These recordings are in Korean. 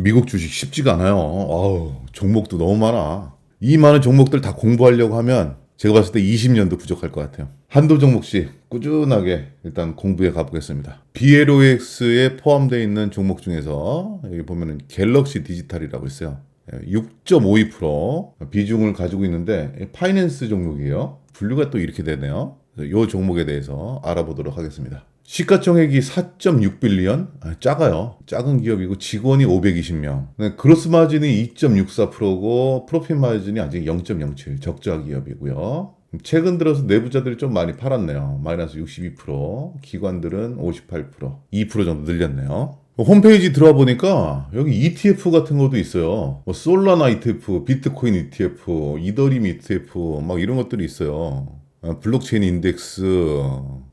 미국 주식 쉽지가 않아요. 아우, 종목도 너무 많아. 이 많은 종목들 다 공부하려고 하면 제가 봤을 때 20년도 부족할 것 같아요. 한도 종목씩 꾸준하게 일단 공부해 가보겠습니다. BLOX에 포함되어 있는 종목 중에서 여기 보면은 갤럭시 디지털이라고 있어요. 6.52% 비중을 가지고 있는데 파이낸스 종목이에요. 분류가 또 이렇게 되네요. 이 종목에 대해서 알아보도록 하겠습니다. 시가총액이 4.6빌리언? 아, 작아요. 작은 기업이고 직원이 520명. 네, 그로스 마진이 2.64%고 프로핏 마진이 아직 0.07 적자 기업이고요. 최근 들어서 내부자들이 좀 많이 팔았네요. 마이너스 62%, 기관들은 58%, 2% 정도 늘렸네요. 홈페이지 들어와 보니까 여기 ETF 같은 것도 있어요. 뭐 솔라나 ETF, 비트코인 ETF, 이더림 ETF 막 이런 것들이 있어요. 어, 블록체인 인덱스,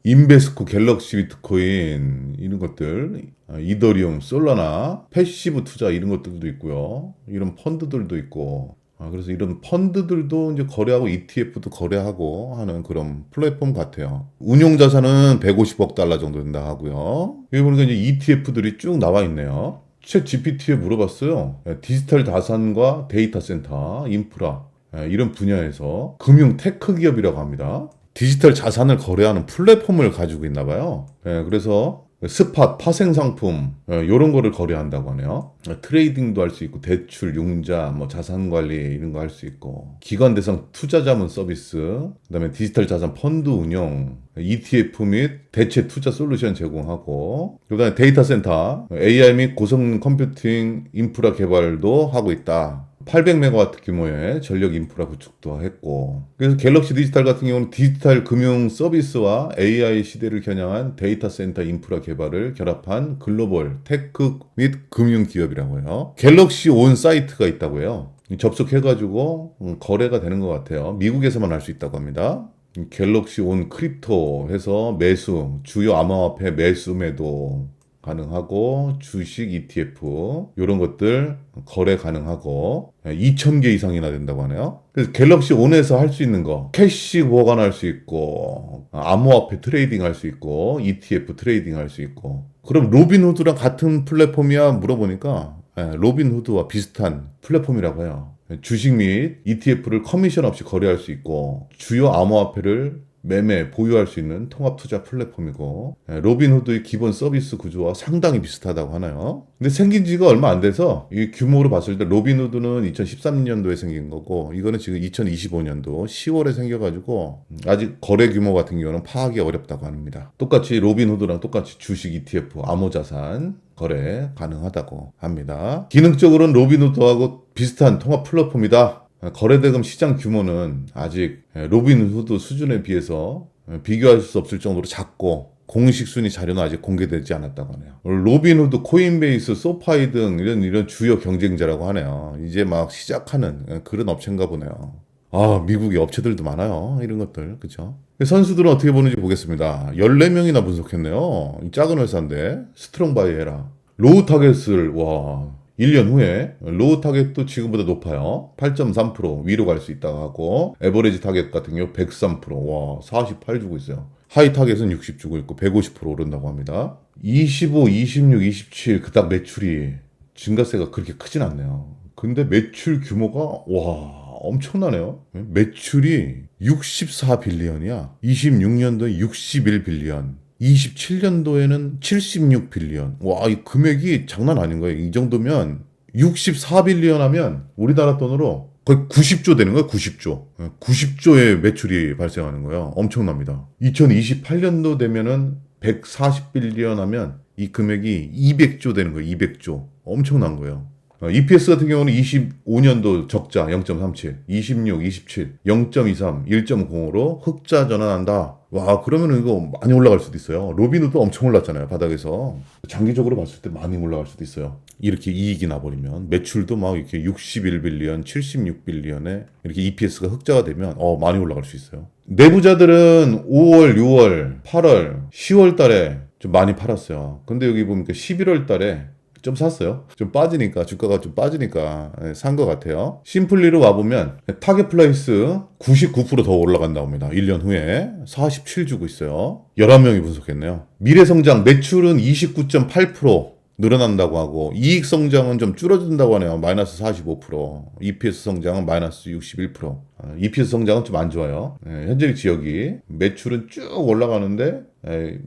인베스코, 갤럭시 비트코인 이런 것들, 어, 이더리움, 솔라나, 패시브 투자 이런 것들도 있고요. 이런 펀드들도 있고. 아, 그래서 이런 펀드들도 이제 거래하고 ETF도 거래하고 하는 그런 플랫폼 같아요. 운용 자산은 150억 달러 정도 된다 하고요. 여기 보니까 이제 ETF들이 쭉 나와 있네요. 챗 GPT에 물어봤어요. 예, 디지털 자산과 데이터 센터, 인프라 예, 이런 분야에서 금융 테크 기업이라고 합니다. 디지털 자산을 거래하는 플랫폼을 가지고 있나 봐요. 예, 그래서 스팟, 파생 상품 이런 거를 거래한다고 하네요. 트레이딩도 할 수 있고 대출, 융자, 뭐 자산 관리 이런 거 할 수 있고 기관 대상 투자 자문 서비스, 그다음에 디지털 자산 펀드 운용, ETF 및 대체 투자 솔루션 제공하고 그다음에 데이터 센터, AI 및 고성 컴퓨팅 인프라 개발도 하고 있다. 800메가와트 규모의 전력 인프라 구축도 했고 그래서 갤럭시 디지털 같은 경우는 디지털 금융 서비스와 AI 시대를 겨냥한 데이터 센터 인프라 개발을 결합한 글로벌 테크 및 금융 기업이라고 해요. 갤럭시 온 사이트가 있다고 해요. 접속해가지고 음, 거래가 되는 것 같아요. 미국에서만 할 수 있다고 합니다. 갤럭시 온 크립토 해서 매수, 주요 암호화폐 매수 매도 가능하고 주식 ETF 이런 것들 거래 가능하고 2,000개 이상이나 된다고 하네요. 그래서 갤럭시 온에서 할 수 있는 거 캐시 보관할 수 있고 암호화폐 트레이딩 할 수 있고 ETF 트레이딩 할 수 있고 그럼 로빈후드랑 같은 플랫폼이야 물어보니까 예, 로빈후드와 비슷한 플랫폼이라고 해요. 주식 및 ETF를 커미션 없이 거래할 수 있고 주요 암호화폐를 매매, 보유할 수 있는 통합 투자 플랫폼이고 예, 로빈후드의 기본 서비스 구조와 상당히 비슷하다고 하나요. 근데 생긴 지가 얼마 안 돼서 이 규모로 봤을 때 로빈후드는 2013년도에 생긴 거고 이거는 지금 2025년도 10월에 생겨가지고 아직 거래 규모 같은 경우는 파악이 어렵다고 합니다. 똑같이 로빈후드랑 똑같이 주식 ETF, 암호자산 거래 가능하다고 합니다. 기능적으로는 로빈후드하고 비슷한 통합 플랫폼이다. 거래대금 시장 규모는 아직 로빈후드 수준에 비해서 비교할 수 없을 정도로 작고 공식 순위 자료는 아직 공개되지 않았다고 하네요. 로빈후드, 코인베이스, 소파이 등 이런 이런 주요 경쟁자라고 하네요. 이제 막 시작하는 그런 업체인가 보네요. 아, 미국의 업체들도 많아요. 이런 것들. 그죠? 선수들은 어떻게 보는지 보겠습니다. 14명이나 분석했네요. 작은 회사인데 스트롱바이 해라. 로우 타겟을 와 1년 후에 로우 타겟도 지금보다 높아요. 8.3% 위로 갈 수 있다고 하고 에버리지 타겟 같은 경우 103%와 48 주고 있어요. 하이 타겟은 60 주고 있고 150% 오른다고 합니다. 25, 26, 27 그닥 매출이 증가세가 그렇게 크진 않네요. 근데 매출 규모가 와 엄청나네요. 매출이 64빌리언이야. 26년도에 61빌리언. 27년도에는 76빌리언. 와, 이 금액이 장난 아닌 거예요. 이 정도면 64빌리언 하면 우리나라 돈으로 거의 90조 되는 거예요. 90조. 90조의 매출이 발생하는 거예요. 엄청납니다. 2028년도 되면은 140빌리언 하면 이 금액이 200조 되는 거예요. 200조. 엄청난 거예요. EPS 같은 경우는 25년도 적자 0.37, 26, 27, 0.23, 1.05로 흑자 전환한다. 와, 그러면 이거 많이 올라갈 수도 있어요. 로빈후드 엄청 올랐잖아요, 바닥에서. 장기적으로 봤을 때 많이 올라갈 수도 있어요. 이렇게 이익이 나버리면. 매출도 막 이렇게 61빌리언, 76빌리언에 이렇게 EPS가 흑자가 되면, 어, 많이 올라갈 수 있어요. 내부자들은 5월, 6월, 8월, 10월 달에 좀 많이 팔았어요. 근데 여기 보니까 11월 달에 좀 샀어요. 좀 빠지니까 주가가 좀 빠지니까 예, 산것 같아요. 심플리로 와보면 타겟 플레이스 99%더 올라간다고 합니다. 1년 후에 47 주고 있어요. 11명이 분석했네요. 미래 성장 매출은 29.8% 늘어난다고 하고 이익 성장은 좀 줄어든다고 하네요. 마이너스 45%. EPS 성장은 마이너스 61%. 아, EPS 성장은 좀 안 좋아요. 예, 현재 지역이 매출은 쭉 올라가는데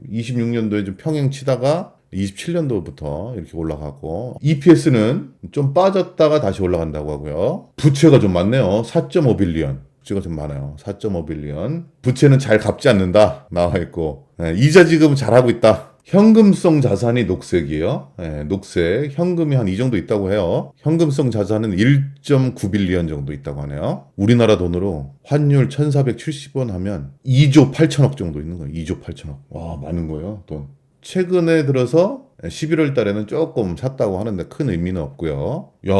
26년도에 좀 평행 치다가 27년도부터 이렇게 올라가고 EPS는 좀 빠졌다가 다시 올라간다고 하고요. 부채가 좀 많네요. 4.5빌리언. 부채가 좀 많아요. 4.5빌리언. 부채는 잘 갚지 않는다. 나와 있고. 예, 이자 지급은 잘하고 있다. 현금성 자산이 녹색이에요. 예, 녹색. 현금이 한 이 정도 있다고 해요. 현금성 자산은 1.9빌리언 정도 있다고 하네요. 우리나라 돈으로 환율 1470원 하면 2조 8천억 정도 있는 거예요. 2조 8천억. 와, 많은 거예요. 돈. 최근에 들어서 11월 달에는 조금 샀다고 하는데 큰 의미는 없고요. 야,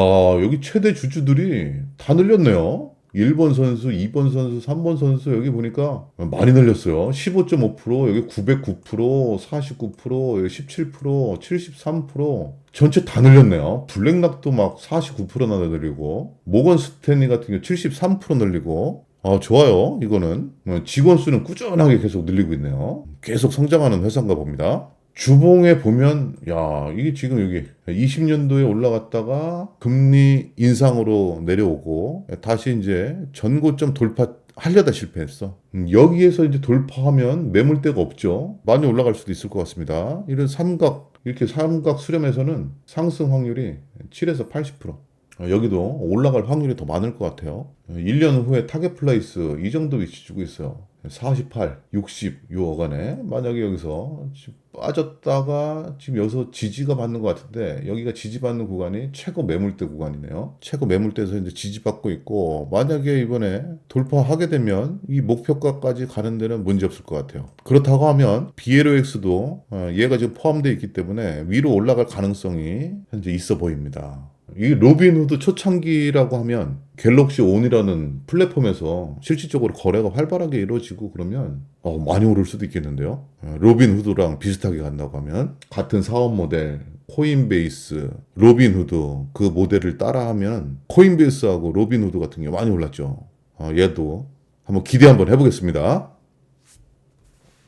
여기 최대 주주들이 다 늘렸네요. 1번 선수, 2번 선수, 3번 선수 여기 보니까 많이 늘렸어요. 15.5%, 여기 909%, 49%, 여기 17%, 73%. 전체 다 늘렸네요. 블랙락도 막 49%나 늘리고, 모건 스탠리 같은 경우 73% 늘리고, 아, 좋아요. 이거는. 어, 직원 수는 꾸준하게 계속 늘리고 있네요. 계속 성장하는 회사인가 봅니다. 주봉에 보면, 야, 이게 지금 여기 20년도에 올라갔다가 금리 인상으로 내려오고, 다시 이제 전고점 돌파 하려다 실패했어. 음, 여기에서 이제 돌파하면 매물대가 없죠. 많이 올라갈 수도 있을 것 같습니다. 이런 삼각, 이렇게 삼각 수렴에서는 상승 확률이 7에서 80%. 어, 여기도 올라갈 확률이 더 많을 것 같아요. 1년 후에 타겟 플레이스 이 정도 위치 주고 있어요. 48, 60, 요 어간에 만약에 여기서 빠졌다가 지금 여기서 지지가 받는 것 같은데 여기가 지지받는 구간이 최고 매물대 구간이네요. 최고 매물대에서 이제 지지받고 있고 만약에 이번에 돌파하게 되면 이 목표가까지 가는 데는 문제 없을 것 같아요. 그렇다고 하면 BLOX도 어, 얘가 지금 포함되어 있기 때문에 위로 올라갈 가능성이 현재 있어 보입니다. 이 로빈후드 초창기라고 하면 갤럭시 온이라는 플랫폼에서 실질적으로 거래가 활발하게 이루어지고 그러면 어, 많이 오를 수도 있겠는데요. 어, 로빈후드랑 비슷하게 간다고 하면 같은 사업 모델 코인베이스, 로빈후드 그 모델을 따라하면 코인베이스하고 로빈후드 같은 게 많이 올랐죠. 어, 얘도 한번 기대 한번 해보겠습니다.